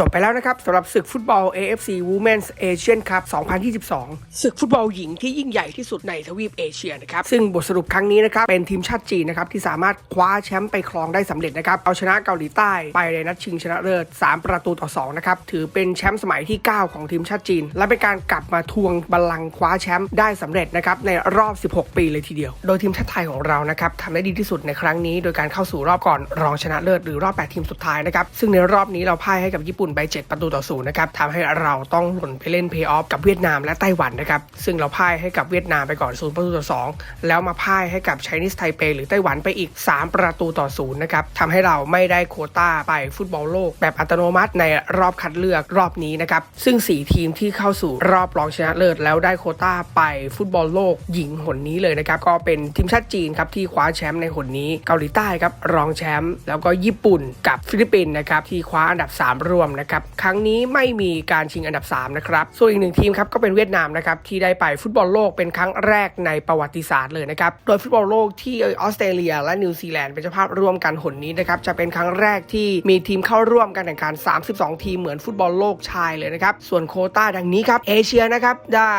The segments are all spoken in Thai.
จบไปแล้วนะครับสำหรับศึกฟุตบอล AFC Women's Asian Cup 2022 ศึกฟุตบอลหญิงที่ยิ่งใหญ่ที่สุดในทวีปเอเชียนะครับ ซึ่งบทสรุปครั้งนี้นะครับ เป็นทีมชาติจีนนะครับ ที่สามารถคว้าแชมป์ไปครองได้สำเร็จนะครับ เอาชนะเกาหลีใต้ไปในนัดชิงชนะเลิศ 3 ประตูต่อ 2 นะครับ ถือเป็นแชมป์สมัยที่ 9 ของทีมชาติจีน และเป็นการกลับมาทวงบัลลังก์คว้าแชมป์ได้สำเร็จนะครับในรอบ 16 ปีเลยทีเดียว โดยทีมชาติไทยของเรานะครับทำได้ดีที่สุดในครั้งนี้ โดยการเข้าสู่รอบก่อนรองชนะเลิศหรือรอบ 8 ทีมสุดท้ายนะครับซึ่งในรอบนี้เราพ่ายให้กับญี่ปุ่นไป 7 ประตูต่อศูนย์นะครับทำให้เราต้องหล่นไปเล่นเพย์ออฟกับเวียดนามและไต้หวันนะครับซึ่งเราพ่ายให้กับเวียดนามไปก่อน0ประตูต่อ2แล้วมาพ่ายให้กับไชนีสไทเปหรือไต้หวันไปอีก 3 ประตูต่อศูนย์นะครับทำให้เราไม่ได้โคต้าไปฟุตบอลโลก แบบอัตโนมัติในรอบคัดเลือกรอบนี้นะครับซึ่ง 4 ทีมที่เข้าสู่รอบรองชนะเลิศแล้วได้โคต้าไปฟุตบอลโลกหญิงหนนี้เลยนะครับก็เป็นทีมชาติจีนครับที่คว้าแชมป์ในหนนี้เกาหลีใต้ครับรองแชมป์แล้วก็ญี่ปุ่นกับฟิลิปปินส์นะครับที่คว้าอันดับ 3รวมนะครับ ครั้งนี้ไม่มีการชิงอันดับ 3 นะครับ ส่วนอีกหนึ่งทีมครับก็เป็นเวียดนามนะครับที่ได้ไปฟุตบอลโลกเป็นครั้งแรกในประวัติศาสตร์เลยนะครับ โดยฟุตบอลโลกที่ออสเตรเลีย และนิวซีแลนด์เป็นเจ้าภาพร่วมกันหนนี้นะครับจะเป็นครั้งแรกที่มีทีมเข้าร่วมการแข่งขัน 32 ทีมเหมือนฟุตบอลโลกชายเลยนะครับ ส่วนโคต้าดังนี้ครับเอเชียนะครับได้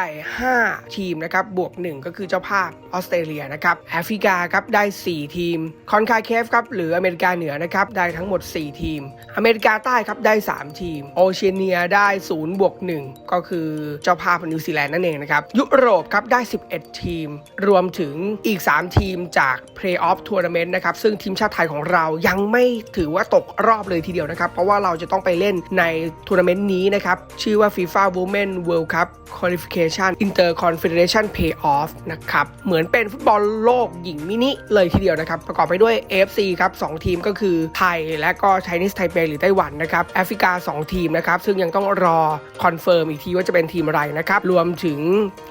5 ทีมนะครับบวก 1 ก็คือเจ้าภาพออสเตรเลียนะครับแอฟริกาครับได้ 4 ทีม คอนคาเคฟครับหรืออเมริกาเหนือนะครับได้ทั้งหมด 4 ทีม อเมริกาใต้ครับได้ 3ทีม โอเชียเนียได้0บวก1ก็คือเจ้าภาพนิวซีแลนด์นั่นเองนะครับ ยุโรปครับได้ 11 ทีม รวมถึงอีก 3 ทีมจาก Play-off Tournament นะครับ ซึ่งทีมชาติไทยของเรายังไม่ถือว่าตกรอบเลยทีเดียวนะครับ เพราะว่าเราจะต้องไปเล่นในทัวร์นาเมนต์นี้นะครับ ชื่อว่า FIFA Women World Cup Qualification Interconfederation Play-off นะครับ เหมือนเป็นฟุตบอลโลกหญิงมินิเลยทีเดียวนะครับ ประกอบไปด้วย AFC ครับ 2 ทีมก็คือไทยและก็ Chinese Taipei หรือไต้หวันนะครับแอฟริกา2 ทีมนะครับซึ่งยังต้องรอคอนเฟิร์มอีกทีว่าจะเป็นทีมอะไรนะครับรวมถึง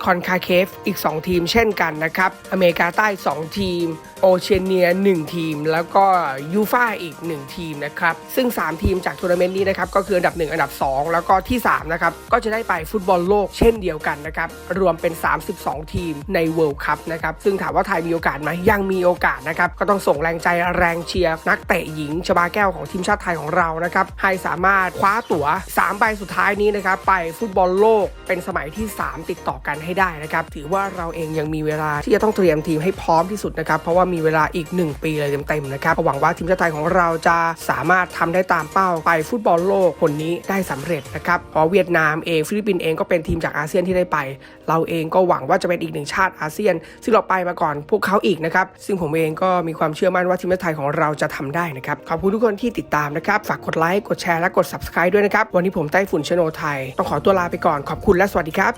คอนคาเคฟอีก 2 ทีมเช่นกันนะครับอเมริกาใต้ 2 ทีม โอเชียเนีย 1 ทีม แล้วก็ยูฟาอีก 1 ทีมนะครับซึ่ง 3 ทีมจากทัวร์นาเมนต์นี้นะครับก็คืออันดับ 1 อันดับ 2 แล้วก็ที่3นะครับก็จะได้ไปฟุตบอลโลกเช่นเดียวกันนะครับรวมเป็น 32 ทีมในเวิลด์คัพนะครับซึ่งถามว่าไทยมีโอกาสไหมยังมีโอกาสนะครับก็ต้องส่งแรงใจแรงเชียร์นักเตะหญิงชบาแก้วของทีมชาติไทยของเรานะครับให้สามารถคว้าตั๋ว3ใบสุดท้ายนี้นะครับไปฟุตบอลโลกเป็นสมัยที่ 3 ติดต่อกันให้ได้นะครับถือว่าเราเองยังมีเวลาที่จะต้องเตรียมทีมให้พร้อมที่สุดนะครับเพราะว่ามีเวลาอีก 1 ปีเลยเต็มๆนะครับหวังว่าทีมชาติไทยของเราจะสามารถทำได้ตามเป้าไปฟุตบอลโลกคนนี้ได้สำเร็จนะครับเพราะเวียดนามเองฟิลิปปินส์เองก็เป็นทีมจากอาเซียนที่ได้ไป เราเองก็หวังว่าจะเป็นอีกหนึ่งชาติอาเซียน ซึ่งเราไปมาก่อนพวกเขาอีกนะครับซึ่งผมเองก็มีความเชื่อมั่นว่าทีมชาติไทยของเราจะทำได้นะครับขอบคุณทุกคนที่ติดตามนะครับฝากกดไลค์กดแชร์และกด subscribe ด้วยนะครับ วันนี้ผมไต้ฝุ่นชโนไทย ต้องขอตัวลาไปก่อนขอบคุณและสวัสดีครับ